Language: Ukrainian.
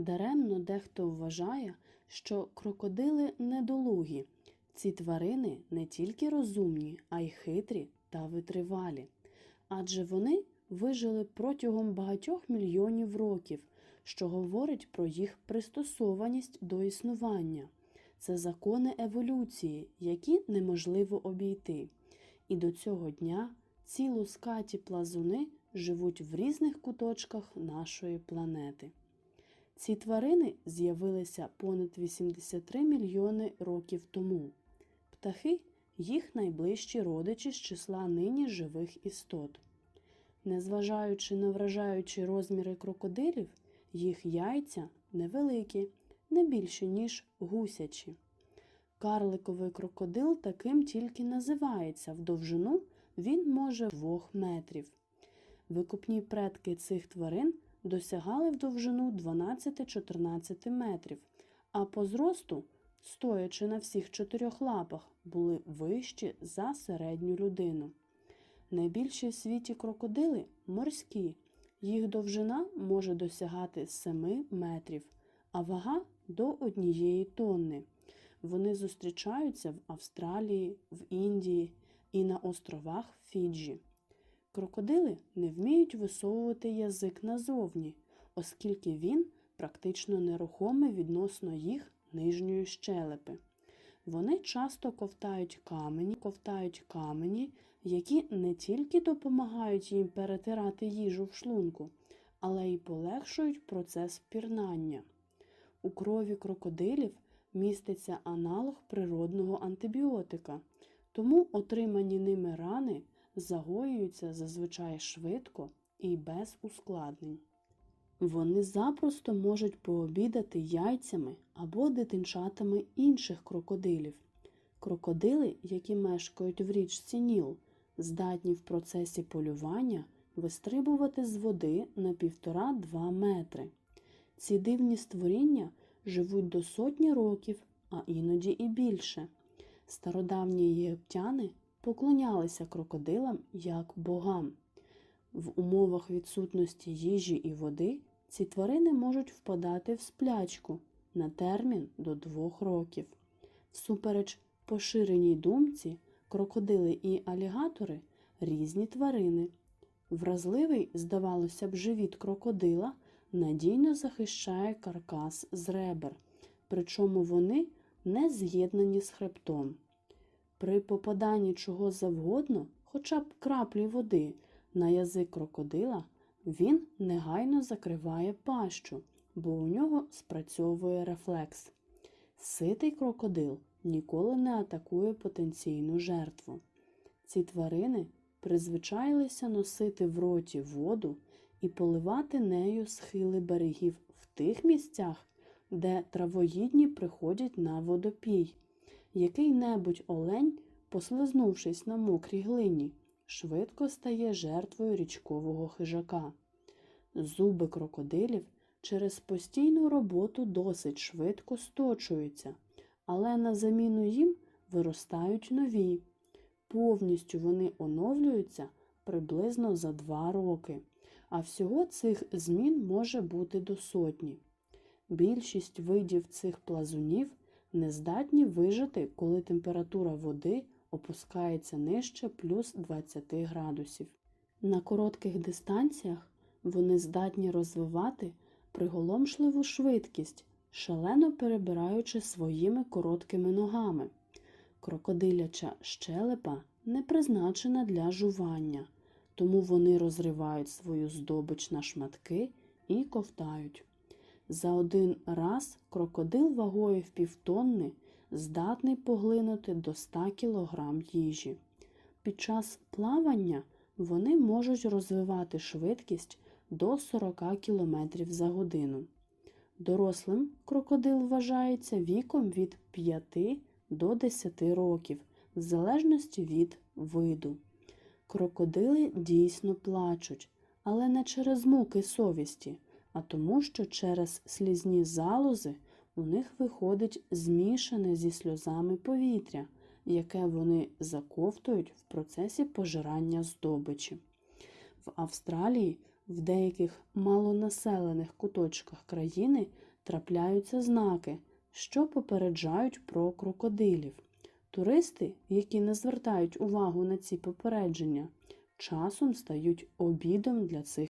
Даремно дехто вважає, що крокодили недолугі. Ці тварини не тільки розумні, а й хитрі та витривалі. Адже вони вижили протягом багатьох мільйонів років, що говорить про їх пристосованість до існування. Це закони еволюції, які неможливо обійти. І до цього дня ці лускаті плазуни живуть в різних куточках нашої планети. Ці тварини з'явилися понад 83 мільйони років тому. Птахи їх найближчі родичі з числа нині живих істот. Незважаючи на вражаючі розміри крокодилів, їх яйця невеликі, не більші, ніж гусячі. Карликовий крокодил таким тільки називається в довжину він може 2 метрів. Викупні предки цих тварин досягали в довжину 12-14 метрів, а по зросту, стоячи на всіх чотирьох лапах, були вищі за середню людину. Найбільші в світі крокодили морські. Їх довжина може досягати 7 метрів, а вага до однієї тонни. Вони зустрічаються в Австралії, в Індії і на островах Фіджі. Крокодили не вміють висовувати язик назовні, оскільки він практично нерухомий відносно їх нижньої щелепи. Вони часто ковтають камені, ковтають камені, які не тільки допомагають їм перетирати їжу в шлунку, але й полегшують процес пірнання. У крові крокодилів міститься аналог природного антибіотика, тому отримані ними рани загоюються зазвичай швидко і без ускладнень. Вони запросто можуть пообідати яйцями або дитинчатами інших крокодилів. Крокодили, які мешкають в річці Ніл, здатні в процесі полювання вистрибувати з води на 1,5-2 метри. Ці дивні створіння живуть до сотні років, а іноді і більше. Стародавні єгиптяни поклонялися крокодилам як богам. В умовах відсутності їжі і води ці тварини можуть впадати в сплячку на термін до двох років. Всупереч поширеній думці, крокодили і алігатори різні тварини. Вразливий, здавалося б, живіт крокодила надійно захищає каркас з ребер, причому вони не з'єднані з хребтом. При попаданні чого завгодно, хоча б краплі води, на язик крокодила, він негайно закриває пащу, бо у нього спрацьовує рефлекс. Ситий крокодил ніколи не атакує потенційну жертву. Ці тварини призвичайлися носити в роті воду і поливати нею схили берегів в тих місцях, де травоїдні приходять на водопій. Який-небудь олень, послизнувшись на мокрій глині, швидко стає жертвою річкового хижака. Зуби крокодилів через постійну роботу досить швидко сточуються, але на заміну їм виростають нові. Повністю вони оновлюються приблизно за два роки, а всього цих змін може бути до сотні. Більшість видів цих плазунів не здатні вижити, коли температура води опускається нижче плюс 20 градусів. На коротких дистанціях вони здатні розвивати приголомшливу швидкість, шалено перебираючи своїми короткими ногами. Крокодиляча щелепа не призначена для жування, тому вони розривають свою здобич на шматки і ковтають. За один раз крокодил вагою в півтонни здатний поглинути до 100 кг їжі. Під час плавання вони можуть розвивати швидкість до 40 км за годину. Дорослим крокодил вважається віком від 5 до 10 років, в залежності від виду. Крокодили дійсно плачуть, але не через муки совісті, а тому, що через слізні залози у них виходить змішане зі сльозами повітря, яке вони заковтують в процесі пожирання здобичі. В Австралії В деяких малонаселених куточках країни трапляються знаки, що попереджають про крокодилів. Туристи, які не звертають увагу на ці попередження, часом стають обідом для цих